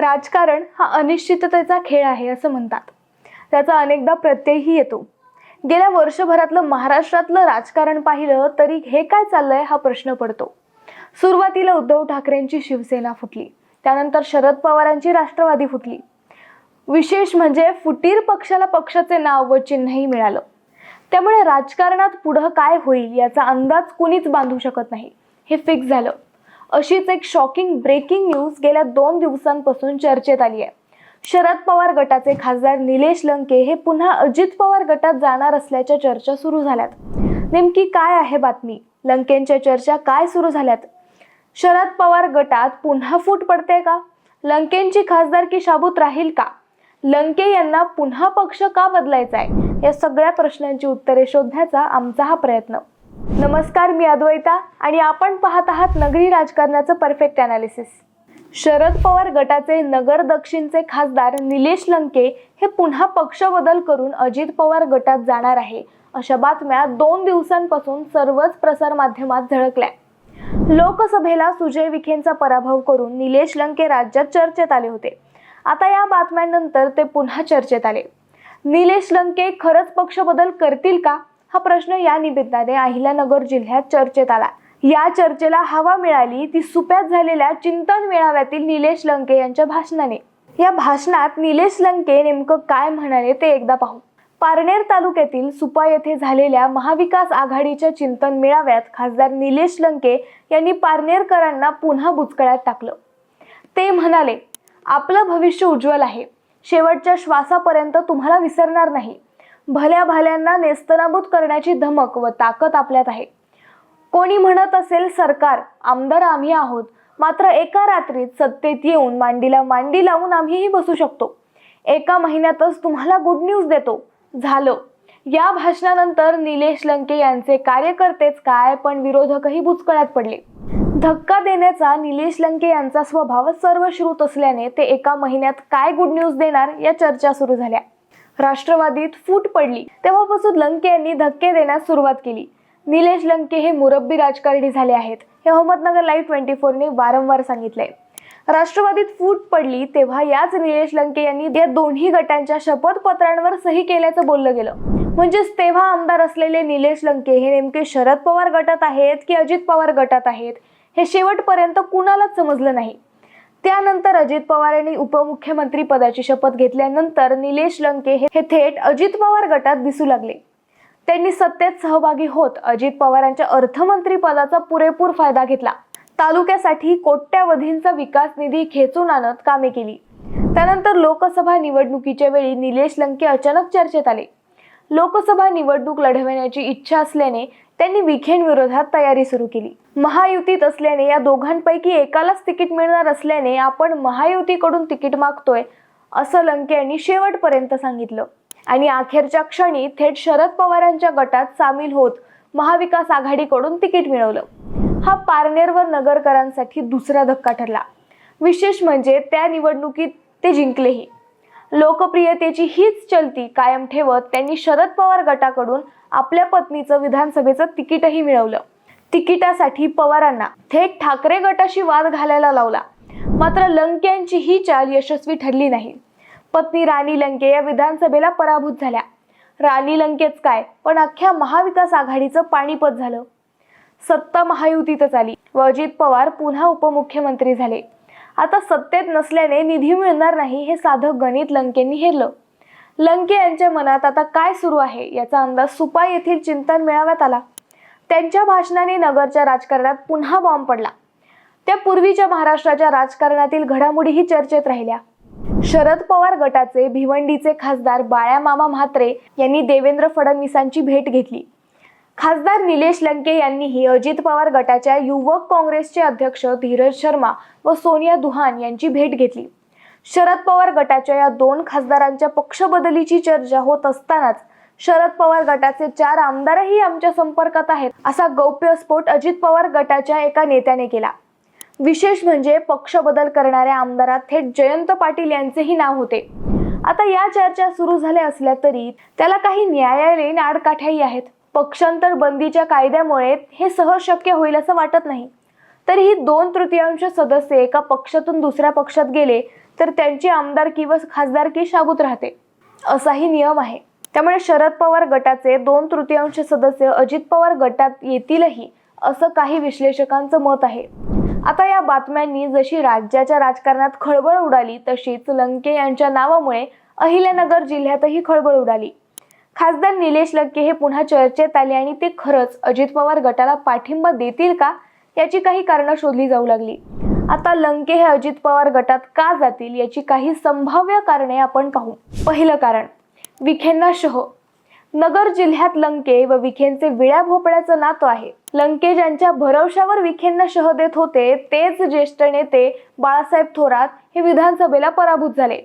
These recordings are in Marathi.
राजकारण हा अनिश्चिततेचा खेळ आहे असं म्हणतात. त्याचा अनेकदा प्रत्ययही येतो. गेल्या वर्षभरातलं महाराष्ट्रातलं राजकारण पाहिलं तरी हे काय चाललंय हा प्रश्न पडतो. सुरुवातीला उद्धव ठाकरेंची शिवसेना फुटली. त्यानंतर शरद पवारांची राष्ट्रवादी फुटली. विशेष म्हणजे फुटीर पक्षाला पक्षाचे नाव व चिन्हही मिळालं. त्यामुळे राजकारणात पुढं काय होईल याचा अंदाज कुणीच बांधू शकत नाही. हे फिक्स झालं. अशीच एक शॉकिंग ब्रेकिंग न्यूज गेल्या दोन दिवसांपासून चर्चेत आली आहे शरद पवार गटाचे खासदार निलेश लंके हे पुन्हा अजित पवार गटात जाणार असल्याच्या चर्चा सुरू झाल्यात. नेमकी काय आहे बातमी? लंकेंच्या चर्चा काय सुरू झाल्यात? शरद पवार गटात पुन्हा फूट पडते का? लंकेंची खासदारकी शाबूत राहील का? लंके यांना पुन्हा पक्ष का बदलायचा आहे या सगळ्या प्रश्नांची उत्तरे शोधण्याचा आमचा हा प्रयत्न. नमस्कार मी अद्वैता आणि आपण पाहत आहात नगरी राजकारणाचं परफेक्ट अनालिसिस शरद पवार गटाचे नगर दक्षिणचे खासदार निलेश लंके हे पुन्हा पक्ष बदल करून अजित पवार गटात जाणार आहे अशा बातम्या दोन दिवसांपासून सर्वच प्रसारमाध्यमात झळकल्या. लोकसभेला सुजय विखेंचा पराभव करून निलेश लंके राज्यात चर्चेत आले होते. आता या बातम्यांनंतर ते पुन्हा चर्चेत आले. निलेश लंके खरंच पक्ष बदल करतील का? हा प्रश्न या निमित्ताने अहिल्यानगर जिल्ह्यात चर्चेत आला. या चर्चेला हवा मिळाली ती सुप्यात झालेल्या चिंतन मेळाव्यातील निलेश लंके यांच्या भाषणाने. या भाषणात निलेश लंके नेमकं काय म्हणाले ते एकदा पाहू. पारनेर तालुक्यातील सुपा येथे झालेल्या महाविकास आघाडीच्या चिंतन मेळाव्यात खासदार निलेश लंके यांनी पारनेरकरांना पुन्हा बुचकळ्यात टाकलं. ते म्हणाले आपलं भविष्य उज्ज्वल आहे. शेवटच्या श्वासापर्यंत तुम्हाला विसरणार नाही. भल्या भाल्यांना नेस्तनाबूत करण्याची धमक व ताकद आपल्यात आहे. कोणी म्हणत असेल सरकार आमदार आम्ही आहोत. मात्र एका रात्रीत सत्तेत येऊन मांडीला मांडी लावून आम्हीही बसू शकतो. एका महिन्यातच तुम्हाला गुड न्यूज देतो. झालं. या भाषणानंतर निलेश लंके यांचे कार्यकर्तेच काय पण विरोधकही बुचकळ्यात पडले. धक्का देण्याचा निलेश लंके यांचा स्वभाव सर्वश्रुत असल्याने ते एका महिन्यात काय गुड न्यूज देणार या चर्चा सुरू झाल्या. राष्ट्रवादीत फूट पडली. तेव्हापासून लंके यांनी धक्के देण्यास सुरुवात केली. निलेश लंके हे मुरब्बी राजकारणी झाले आहेत. हे अहमदनगर लाईव्ह ट्वेंटी फोरने वारंवार सांगितले राष्ट्रवादीत फूट पडली तेव्हा याच निलेश लंके यांनी या दोन्ही गटांच्या शपथपत्रांवर सही केल्याचं बोललं गेलं. म्हणजेच तेव्हा आमदार असलेले निलेश लंके हे नेमके शरद पवार गटात आहेत की अजित पवार गटात आहेत? हे शेवटपर्यंत कुणालाच समजलं नाही. त्यानंतर अजित पवार यांनी उपमुख्यमंत्री पदाची शपथ घेतल्यानंतर निलेश लंके हे थेट अजित पवार गटात दिसू लागले. त्यांनी सत्तेत सहभागी होत अजित पवारांच्या अर्थमंत्री पदाचा पुरेपूर फायदा घेतला. तालुक्यासाठी कोट्यावधींचा विकास निधी खेचून आणत कामे केली. त्यानंतर लोकसभा निवडणुकीच्या वेळी निलेश लंके अचानक चर्चेत आले. लोकसभा निवडणूक लढवण्याची इच्छा असल्याने त्यांनी विखेंविरोधात तयारी सुरू केली. महायुतीत असल्याने या दोघांपैकी एकालाच तिकीट मिळणार असल्याने आपण महायुतीकडून तिकीट मागतोय असं लंके यांनी शेवटपर्यंत सांगितलं. आणि अखेरच्या क्षणी थेट शरद पवारांच्या गटात सामील होत महाविकास आघाडीकडून तिकीट मिळवलं. हा पारनेर व नगरकरांसाठी दुसरा धक्का ठरला. विशेष म्हणजे त्या निवडणुकीत ते जिंकलेही. लोकप्रियतेची हीच चलती कायम ठेवत त्यांनी शरद पवार गटाकडून आपल्या पत्नीचं विधानसभेचं तिकीटही मिळवलं. तिकिटासाठी पवारांना थेट ठाकरे गटाशी वाद घालायला लावला. मात्र लंके यांची ही चाल यशस्वी ठरली नाही. पत्नी राणी लंके या विधानसभेला पराभूत झाल्या. राणी लंकेच काय पण अख्ख्या महाविकास आघाडीचं पाणीपत झालं. सत्ता महायुतीतच आली. व अजित पवार पुन्हा उपमुख्यमंत्री झाले. आता सत्तेत नसल्याने निधी मिळणार नाही हे साधं गणित लंकेंनी हेरलं. लंके यांच्या मनात आता काय सुरू आहे याचा अंदाज सुपा येथील चिंतन मेळाव्यात आला. त्यांच्या भाषणाने नगरच्या राजकारणात पुन्हा बॉम्ब पडला. त्या पूर्वीच्या महाराष्ट्राच्या राजकारणातील घडामोडीही चर्चेत राहिल्या. शरद पवार गटाचे भिवंडीचे खासदार बाळ्यामामा म्हात्रे यांनी देवेंद्र फडणवीसांची भेट घेतली. खासदार निलेश लंके यांनीही अजित पवार गटाच्या युवक काँग्रेसचे अध्यक्ष धीरज शर्मा व सोनिया दुहान यांची भेट घेतली. शरद पवार गटाच्या या दोन खासदारांच्या पक्षबदलीची चर्चा होत असतानाच शरद पवार गटाचे चार आमदारही आमच्या संपर्कात आहेत असा गौप्यस्फोट अजित पवार गटाच्या एका नेत्याने केला. विशेष म्हणजे पक्ष बदल करणाऱ्या आमदारात थेट जयंत पाटील यांचेही नाव होते. आता या चर्चा सुरू झाल्या असल्या तरी त्याला काही न्यायालयीन आडकाठ्याही आहेत. पक्षांतर बंदीच्या कायद्यामुळे हे सहज शक्य होईल असं वाटत नाही. तरीही दोन तृतीयांश सदस्य एका पक्षातून दुसऱ्या पक्षात गेले तर त्यांची आमदारकी व खासदारकी शाबूत राहते असाही नियम आहे. त्यामुळे शरद पवार गटाचे दोन तृतीयांश सदस्य अजित पवार गटात येतीलही असं काही विश्लेषकांचं मत आहे. आता या बातम्यांनी जशी राज्याच्या राजकारणात खळबळ उडाली तशीच लंके यांच्या नावामुळे अहिल्यानगर जिल्ह्यातही खळबळ उडाली. खासदार निलेश लंके हे पुन्हा चर्चेत आले आणि ते खरंच अजित पवार गटाला पाठिंबा देतील का याची काही कारणं शोधली जाऊ लागली. आता लंके हे अजित पवार गटात का जातील याची काही संभाव्य कारणे आपण पाहू. पहिलं कारण विखेंना शह. नगर जिल्ह्यात लंके व विखेंचे विळ्या भोपळ्याचं नातं आहे. लंके ज्यांच्या भरवशावर विखेंना शह देत होते तेच ज्येष्ठ नेते बाळासाहेब थोरात हे विधानसभेला पराभूत झाले.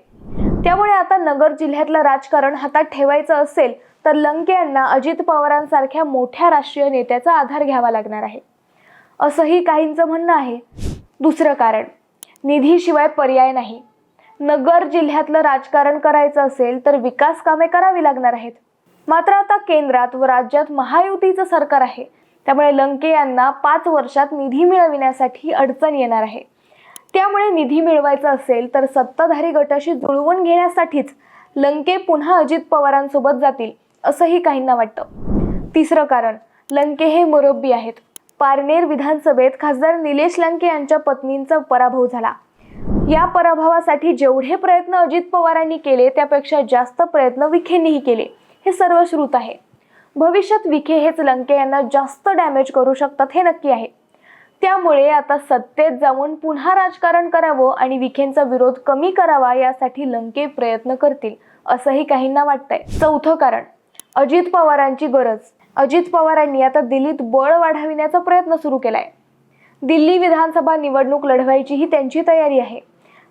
त्यामुळे आता नगर जिल्ह्यातलं राजकारण हातात ठेवायचं असेल तर लंके यांना अजित पवारांसारख्या मोठ्या राष्ट्रीय नेत्याचा आधार घ्यावा लागणार आहे. असंही काहींचं म्हणणं आहे. दुसरं कारण निधीशिवाय पर्याय नाही. नगर जिल्ह्यातलं राजकारण करायचं असेल तर विकास कामे करावी लागणार आहेत. मात्र आता केंद्रात व राज्यात महायुतीचं सरकार आहे. त्यामुळे लंके यांना पाच वर्षात निधी मिळविण्यासाठी अडचण येणार आहे. त्यामुळे निधी मिळवायचा असेल तर सत्ताधारी गटाशी जुळवून घेण्यासाठीच लंके पुन्हा अजित पवारांसोबत जातील असंही काहींना वाटतं. तिसरं कारण लंके हे मुरब्बी आहेत. पारनेर विधानसभेत खासदार निलेश लंके यांच्या पत्नींचा पराभव झाला. या पराभवासाठी जेवढे प्रयत्न अजित पवारांनी केले त्यापेक्षा जास्त प्रयत्न विखेंनीही केले. हे सर्व श्रुत आहे. भविष्यात विखे हेच लंके यांना जास्त डॅमेज करू शकतात हे नक्की आहे. त्यामुळे आता सत्तेत जाऊन पुन्हा राजकारण करावं आणि विखेंचा विरोध कमी करावा यासाठी लंके प्रयत्न करतील असंही काहींना वाटतंय. चौथं कारण अजित पवारांची गरज. अजित पवारांनी आता दिल्लीत बळ वाढविण्याचा प्रयत्न सुरू केलाय. दिल्ली विधानसभा निवडणूक लढवायची ही त्यांची तयारी आहे.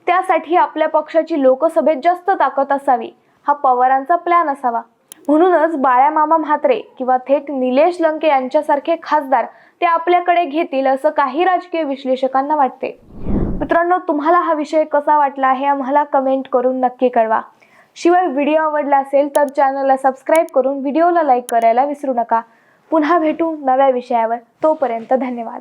त्यासाठी आपल्या पक्षाची लोकसभेत जास्त ताकद असावी हा पवारांचा प्लॅन असावा. म्हणूनच बाळ्यामामा म्हात्रे किंवा थेट निलेश लंके यांच्यासारखे खासदार ते आपल्याकडे घेतील असं काही राजकीय विश्लेषकांना वाटते. मित्रांनो तुम्हाला हा विषय कसा वाटला हे आम्हाला कमेंट करून नक्की कळवा. शिवाय व्हिडिओ आवडला असेल तर चॅनलला सबस्क्राईब करून व्हिडिओला लाईक करायला विसरू नका. पुन्हा भेटू नव्या विषयावर. तोपर्यंत धन्यवाद.